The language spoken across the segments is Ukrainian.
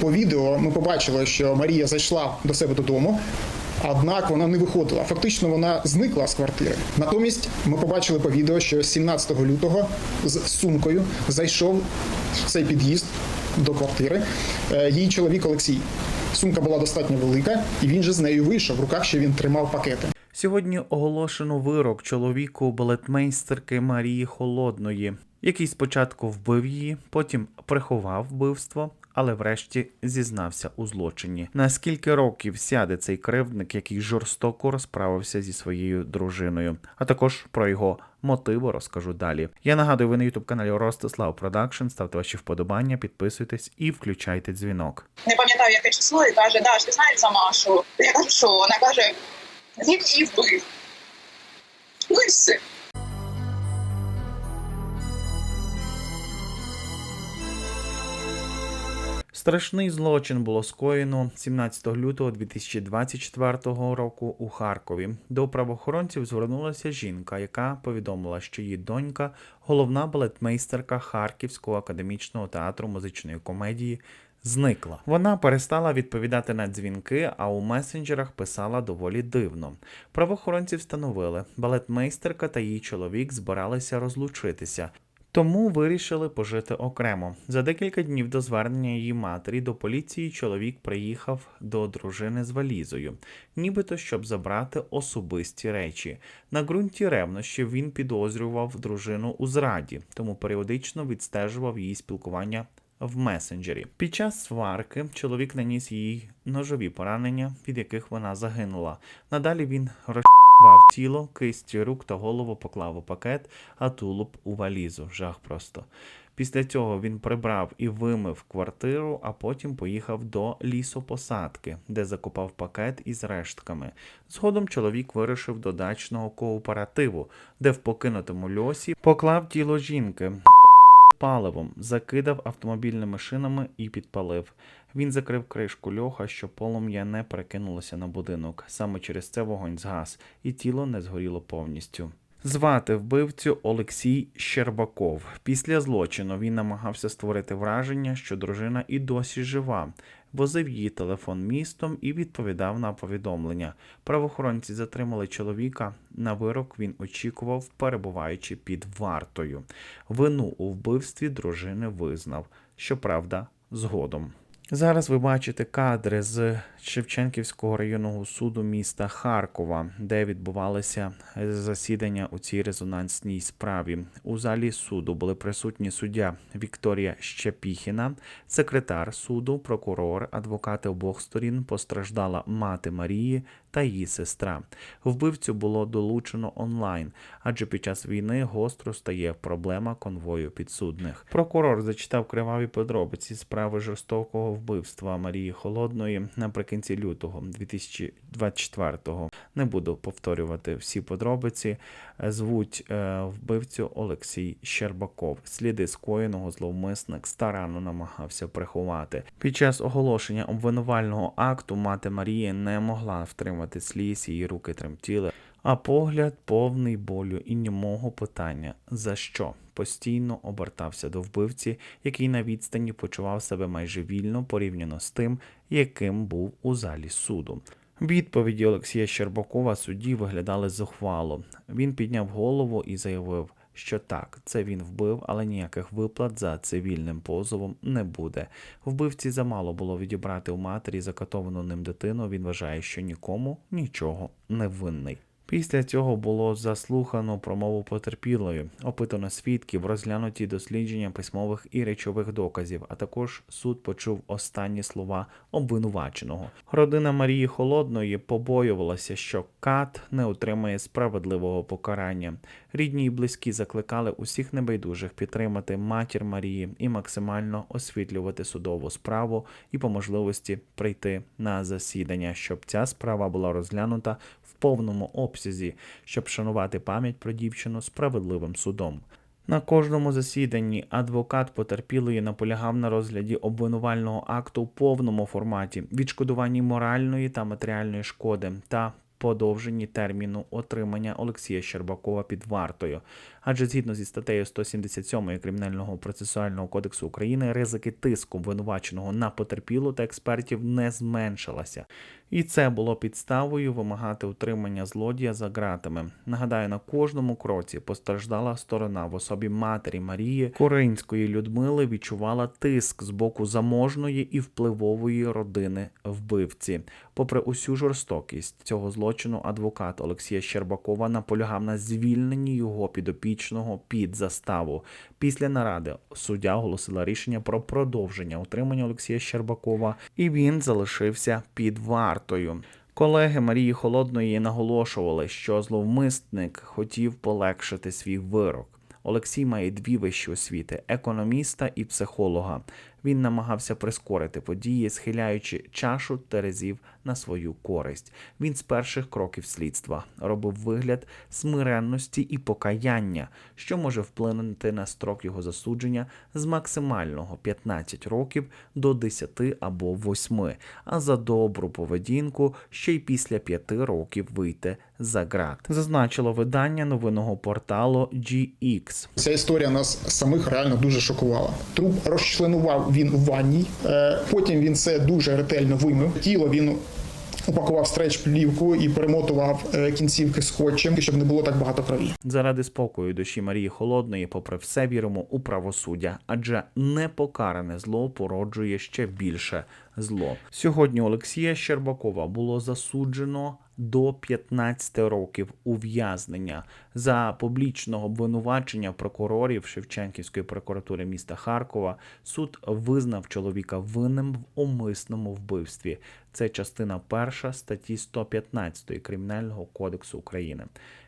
По відео ми побачили, що Марія зайшла до себе додому, однак вона не виходила. Фактично вона зникла з квартири. Натомість ми побачили по відео, що 17 лютого з сумкою зайшов в цей під'їзд до квартири е, її чоловік Олексій. Сумка була достатньо велика, і він же з нею вийшов. В руках ще він тримав пакети. Сьогодні оголошено вирок чоловіку балетмейстерки Марії Холодної, який спочатку вбив її, потім приховав вбивство, але врешті зізнався у злочині. На скільки років сяде цей кривдник, який жорстоко розправився зі своєю дружиною, а також про його мотиви розкажу далі. Я нагадую, ви на youtube каналі Ростислав Продакшн. Ставте ваші вподобання, підписуйтесь і включайте дзвінок. не пам'ятаю, яке число, і каже, Даш, ти знаєш за Машу? Я кажу, що? Вона каже, він її вбив. Ну і все. Страшний злочин було скоєно 17 лютого 2024 року у Харкові. До правоохоронців звернулася жінка, яка повідомила, що її донька головна балетмейстерка Харківського академічного театру музичної комедії. Зникла. Вона перестала відповідати на дзвінки, а у месенджерах писала доволі дивно. Правоохоронці встановили, балетмейстерка та її чоловік збиралися розлучитися. Тому вирішили пожити окремо. За декілька днів до звернення її матері до поліції чоловік приїхав до дружини з валізою, нібито щоб забрати особисті речі. На ґрунті ревнощів він підозрював дружину у зраді, тому періодично відстежував її спілкування в месенджері. Під час сварки чоловік наніс їй ножові поранення, від яких вона загинула. Надалі він розчавав тіло, кисті рук та голову поклав у пакет, а тулуб у валізу. Жах просто. Після цього він прибрав і вимив квартиру, а потім поїхав до лісопосадки, де закопав пакет із рештками. Згодом чоловік вирушив до дачного кооперативу, де в покинутому льосі поклав тіло жінки паливом, закидав автомобільними шинами і підпалив. Він закрив кришку льоха, щоб полум'я не перекинулося на будинок. Саме через це вогонь згас, і тіло не згоріло повністю. Звати вбивцю Олексій Щербаков. Після злочину він намагався створити враження, що дружина і досі жива. Возив її телефон містом і відповідав на повідомлення. Правоохоронці затримали чоловіка. На вирок він очікував, перебуваючи під вартою. Вину у вбивстві дружини визнав. Щоправда, згодом. Зараз ви бачите кадри з Шевченківського районного суду міста Харкова, де відбувалися засідання у цій резонансній справі. У залі суду були присутні суддя Вікторія Щепіхіна, секретар суду, прокурор, адвокати обох сторін, постраждала мати Марії та її сестра. Вбивцю було долучено онлайн, адже під час війни гостро стає проблема конвою підсудних. Прокурор зачитав криваві подробиці справи жорстокого вбивства Марії Холодної наприкінці лютого 2024-го. Не буду повторювати всі подробиці. Звуть е, вбивцю Олексій Щербаков. Сліди скоєного зловмисник старанно намагався приховати. Під час оголошення обвинувального акту мати Марії не могла втримати сліз, її руки тремтіли. А погляд повний болю і німого питання за що постійно обертався до вбивці, який на відстані почував себе майже вільно порівняно з тим, яким був у залі суду. Відповіді Олексія Щербакова судді виглядали зухвало. Він підняв голову і заявив, що так, це він вбив, але ніяких виплат за цивільним позовом не буде. Вбивці замало було відібрати у матері закатовану ним дитину. Він вважає, що нікому нічого не винний. Після цього було заслухано промову потерпілої, опитано свідків, розглянуті дослідження письмових і речових доказів, а також суд почув останні слова обвинуваченого. Родина Марії Холодної побоювалася, що кат не отримає справедливого покарання. Рідні і близькі закликали усіх небайдужих підтримати матір Марії і максимально освітлювати судову справу і по можливості прийти на засідання, щоб ця справа була розглянута повному обсязі, щоб шанувати пам'ять про дівчину справедливим судом. На кожному засіданні адвокат потерпілої наполягав на розгляді обвинувального акту у повному форматі, відшкодуванні моральної та матеріальної шкоди та подовженні терміну отримання Олексія Щербакова під вартою. Адже згідно зі статтею 177 Кримінального процесуального кодексу України ризики тиску обвинуваченого на потерпілу та експертів не зменшилася. І це було підставою вимагати утримання злодія за ґратами. Нагадаю, на кожному кроці постраждала сторона в особі матері Марії Коринської Людмили відчувала тиск з боку заможної і впливової родини вбивці. Попри усю жорстокість цього злочину, адвокат Олексія Щербакова наполягав на звільненні його підопічного під заставу. Після наради суддя оголосила рішення про продовження утримання Олексія Щербакова, і він залишився під вартою. Колеги Марії Холодної наголошували, що зловмисник хотів полегшити свій вирок. Олексій має дві вищі освіти економіста і психолога. Він намагався прискорити події, схиляючи чашу терезів на свою користь. Він з перших кроків слідства робив вигляд смиренності і покаяння, що може вплинути на строк його засудження з максимального 15 років до 10 або 8, а за добру поведінку ще й після 5 років вийти за ґрат. Зазначило видання новинного порталу GX. Ця історія нас самих реально дуже шокувала. Труп розчленував він у ванній. е, Потім він це дуже ретельно вимив. Тіло він упакував в стреч плівку і перемотував е, кінцівки скотчем, щоб не було так багато крові. Заради спокою душі Марії Холодної, попри все, віримо у правосуддя, адже непокаране зло породжує ще більше зло. Сьогодні Олексія Щербакова було засуджено до 15 років ув'язнення за публічного обвинувачення прокурорів Шевченківської прокуратури міста Харкова. Суд визнав чоловіка винним в умисному вбивстві. Це частина перша статті 115 Кримінального кодексу України.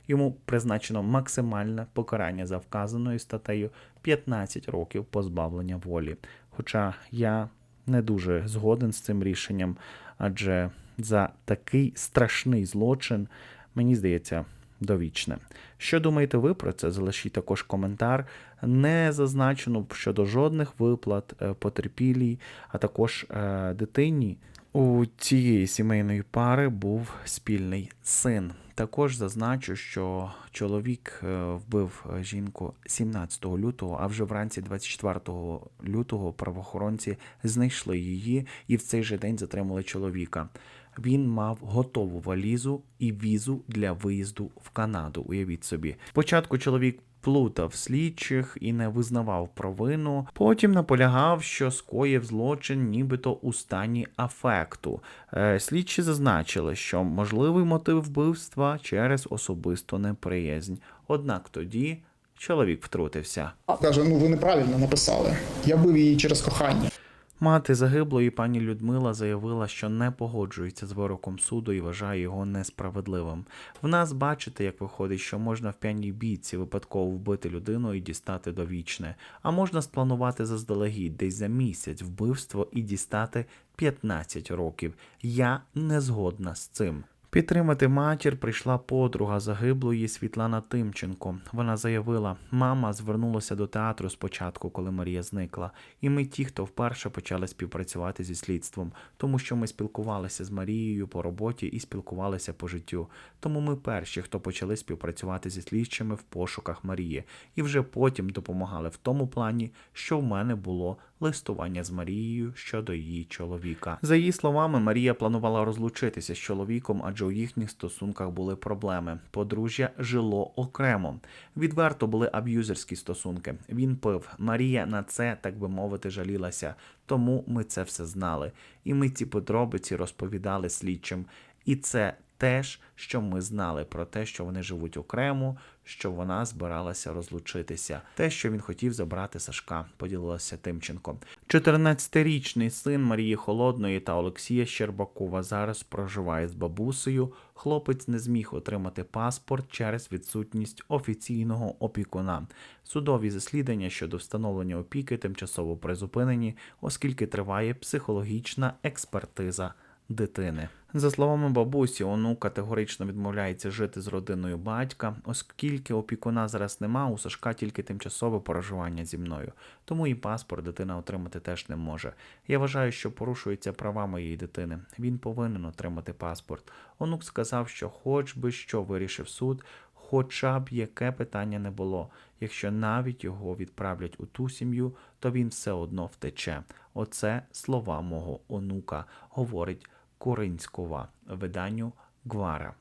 Йому призначено максимальне покарання за вказаною статтею 15 років позбавлення волі. Хоча я не дуже згоден з цим рішенням, адже за такий страшний злочин, мені здається, довічне. Що думаєте ви про це? Залишіть також коментар. Не зазначено щодо жодних виплат е, потерпілій, а також е, дитині. У цієї сімейної пари був спільний син. Також зазначу, що чоловік е, вбив е, жінку 17 лютого, а вже вранці 24 лютого правоохоронці знайшли її і в цей же день затримали чоловіка. Він мав готову валізу і візу для виїзду в Канаду. Уявіть собі. Спочатку чоловік плутав слідчих і не визнавав провину. Потім наполягав, що скоїв злочин, нібито у стані афекту. Е, Слідчі зазначили, що можливий мотив вбивства через особисту неприязнь. Однак тоді чоловік втрутився. Каже: ну ви неправильно написали. Я бив її через кохання. Мати загиблої пані Людмила заявила, що не погоджується з вироком суду і вважає його несправедливим. В нас бачите, як виходить, що можна в п'яній бійці випадково вбити людину і дістати довічне, а можна спланувати заздалегідь десь за місяць вбивство і дістати 15 років. Я не згодна з цим. Підтримати матір прийшла подруга загиблої Світлана Тимченко. Вона заявила, мама звернулася до театру спочатку, коли Марія зникла. І ми ті, хто вперше почали співпрацювати зі слідством, тому що ми спілкувалися з Марією по роботі і спілкувалися по життю. Тому ми перші, хто почали співпрацювати зі слідчими в пошуках Марії, і вже потім допомагали в тому плані, що в мене було листування з Марією щодо її чоловіка. За її словами, Марія планувала розлучитися з чоловіком, адже у їхніх стосунках були проблеми. Подружжя жило окремо. Відверто були аб'юзерські стосунки. Він пив. Марія на це, так би мовити, жалілася. Тому ми це все знали. І ми ці подробиці розповідали слідчим. І це теж, що ми знали про те, що вони живуть окремо, що вона збиралася розлучитися. Те, що він хотів забрати Сашка, поділилася Тимченко. 14-річний син Марії Холодної та Олексія Щербакова зараз проживає з бабусею. Хлопець не зміг отримати паспорт через відсутність офіційного опікуна. Судові заслідання щодо встановлення опіки тимчасово призупинені, оскільки триває психологічна експертиза дитини. За словами бабусі, онук категорично відмовляється жити з родиною батька, оскільки опікуна зараз нема, у Сашка тільки тимчасове проживання зі мною, тому і паспорт дитина отримати теж не може. Я вважаю, що порушуються права моєї дитини. Він повинен отримати паспорт. Онук сказав, що хоч би що вирішив суд, хоча б яке питання не було. Якщо навіть його відправлять у ту сім'ю, то він все одно втече. Оце слова мого онука, говорить Коринськова виданню Гвара.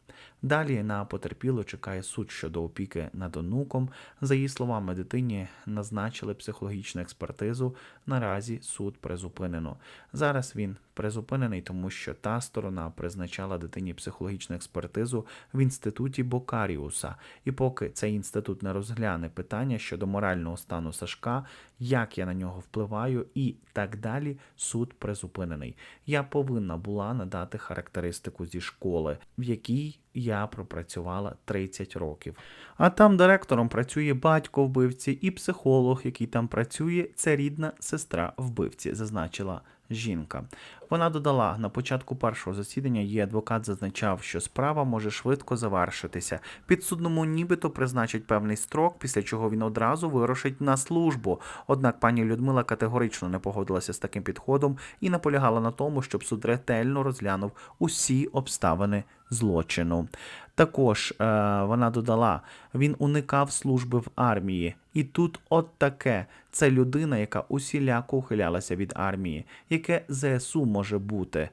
Далі на потерпілу чекає суд щодо опіки над онуком. За її словами, дитині назначили психологічну експертизу. Наразі суд призупинено. Зараз він призупинений, тому що та сторона призначала дитині психологічну експертизу в інституті Бокаріуса. І поки цей інститут не розгляне питання щодо морального стану Сашка, як я на нього впливаю, і так далі, суд призупинений. Я повинна була надати характеристику зі школи, в якій я пропрацювала 30 років. А там директором працює батько вбивці і психолог, який там працює, це рідна сестра вбивці, зазначила жінка. Вона додала, на початку першого засідання її адвокат зазначав, що справа може швидко завершитися. Підсудному нібито призначать певний строк, після чого він одразу вирушить на службу. Однак пані Людмила категорично не погодилася з таким підходом і наполягала на тому, щоб суд ретельно розглянув усі обставини злочину. Також е, вона додала, він уникав служби в армії. І тут от таке. Це людина, яка усіляко ухилялася від армії. Яке ЗСУ може бути?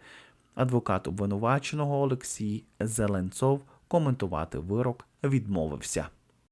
Адвокат обвинуваченого Олексій Зеленцов коментувати вирок відмовився.